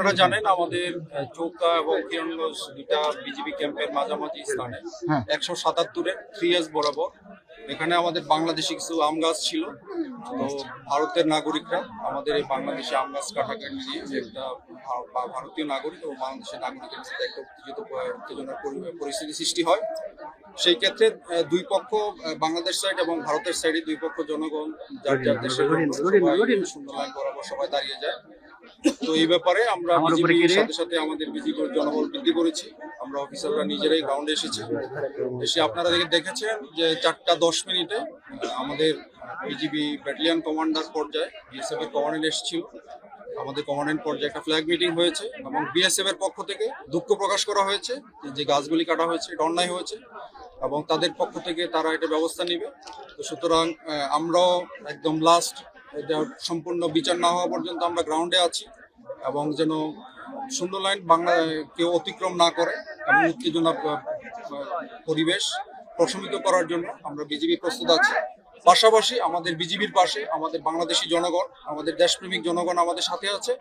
আপনারা জানেন আমাদের চৌকা এবং কিরণগঞ্জ দুটা বিজিবি ক্যাম্পের মাঝামাঝি স্থানে হ্যাঁ। একশো সাতাত্তরের থ্রি এস বরাবর। এখানে আমাদের বাংলাদেশি কিছু আম গাছ ছিল। তো ভারতের নাগরিকরা আমাদের এই বাংলাদেশি আম গাছ কাটাকে নিয়ে একটা ভারতীয় নাগরিক ও বাংলাদেশের নাগরিকের মধ্যে একটা উত্তেজিত উত্তেজনার পরিস্থিতি সৃষ্টি হয়। সেই ক্ষেত্রে দুই পক্ষ বাংলাদেশ সাইড এবং ভারতের সাইডে দুই পক্ষ জনগণ যার যার দেশের সুন্দর বরাবর সবাই দাঁড়িয়ে যায়। তো এই ব্যাপারে আমরা আমার উপরে বিজিবির কি রে? সাথে সাথে আমাদের বিজিবির জনবল বৃদ্ধি করেছি। আমরা অফিসাররা নিজেরাই গ্রাউন্ডে এসেছি। এসে আপনারা দেখে দেখেছেন যে চারটা দশ মিনিটে আমাদের বিজিবি ব্যাটালিয়ন কমান্ডার পর্যায়ে বিএসএফ এর কমান্ডেন্ট এসেছিল। আমাদের কমান্ডেন্ট পর্যায়ে একটা ফ্ল্যাগ মিটিং হয়েছে এবং বিএসএফ এর পক্ষ থেকে দুঃখ প্রকাশ করা হয়েছে যে- গাছগুলি কাটা হয়েছে এটা অন্যায় হয়েছে এবং তাদের পক্ষ থেকে তারা এটা ব্যবস্থা নেবে। তো সুতরাং আমরাও একদম লাস্ট এটা সম্পূর্ণ বিচার না হওয়া পর্যন্ত আমরা গ্রাউন্ডে আছি এবং যেন সুন্দর লাইন বাংলা কেউ অতিক্রম না করে এবং উত্তেজনা পরিবেশ প্রশমিত করার জন্য আমরা বিজেপি প্রস্তুত আছি। পাশাপাশি আমাদের বিজিবির পাশে আমাদের বাংলাদেশি জনগণ আমাদের দেশপ্রেমিক জনগণ আমাদের সাথে আছে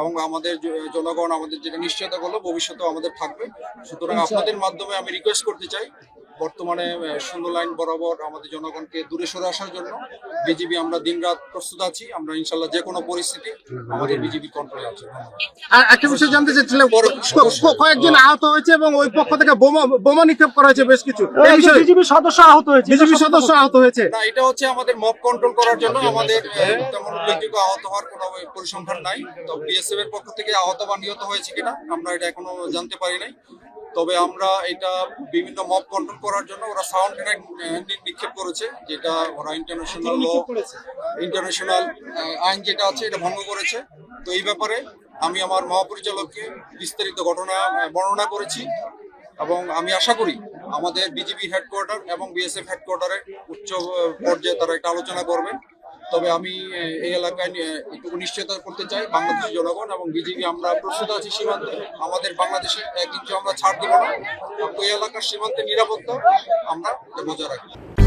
এবং আমাদের জনগণ আমাদের যেটা নিশ্চয়তা করল ভবিষ্যতেও আমাদের থাকবে। সুতরাং আপনাদের মাধ্যমে আমি রিকোয়েস্ট করতে চাই বর্তমানে শূন্য লাইন বরাবর আমাদের জনগণকে দূরে সরে আসার জন্য। বিজিবি আমরা দিনরাত প্রস্তুত আছি আমরা ইনশাল্লাহ যে কোনো পরিস্থিতি আমাদের বিজিবি কন্ট্রোলে আছে। আর একটা বিষয় জানতে চাচ্ছিলাম কয়েকজন আহত হয়েছে এবং ওই পক্ষ থেকে বোমা বোমা নিক্ষেপ করা হয়েছে বেশ কিছু। বিজেপি সদস্য আহত হয়েছে। বিজেপি সদস্য আহত হয়েছে। না এটা হচ্ছে আমাদের মব কন্ট্রোল করার জন্য আমাদের তেমন উল্লেখযোগ্য আহত হওয়ার কোনো পরিসংখ্যান নাই। তো বিএসএফ এর পক্ষ থেকে আহত বা নিহত হয়েছে কিনা আমরা এটা এখনও জানতে পারি নাই। তবে আমরা এটা বিভিন্ন মব কন্ট্রোল করার জন্য ওরা সাউন্ড নিক্ষেপ করেছে যেটা ওরা ইন্টারন্যাশনাল ল ইন্টারন্যাশনাল আইন যেটা আছে এটা ভঙ্গ করেছে। তো এই ব্যাপারে আমি আমার মহাপরিচালককে বিস্তারিত ঘটনা বর্ণনা করেছি এবং আমি আশা করি আমাদের বিজেপি হেডকোয়ার্টার এবং বিএসএফ হেডকোয়ার্টারে উচ্চ পর্যায়ে তারা একটা আলোচনা করবেন তবে আমি এই এলাকায় একটু নিশ্চয়তা করতে চাই বাংলাদেশের জনগণ এবং বিজেপি আমরা প্রস্তুত আছি সীমান্তে। আমাদের বাংলাদেশে এক আমরা ছাড় দেবো না এই এলাকার সীমান্তে নিরাপত্তা আমরা বজায় রাখব।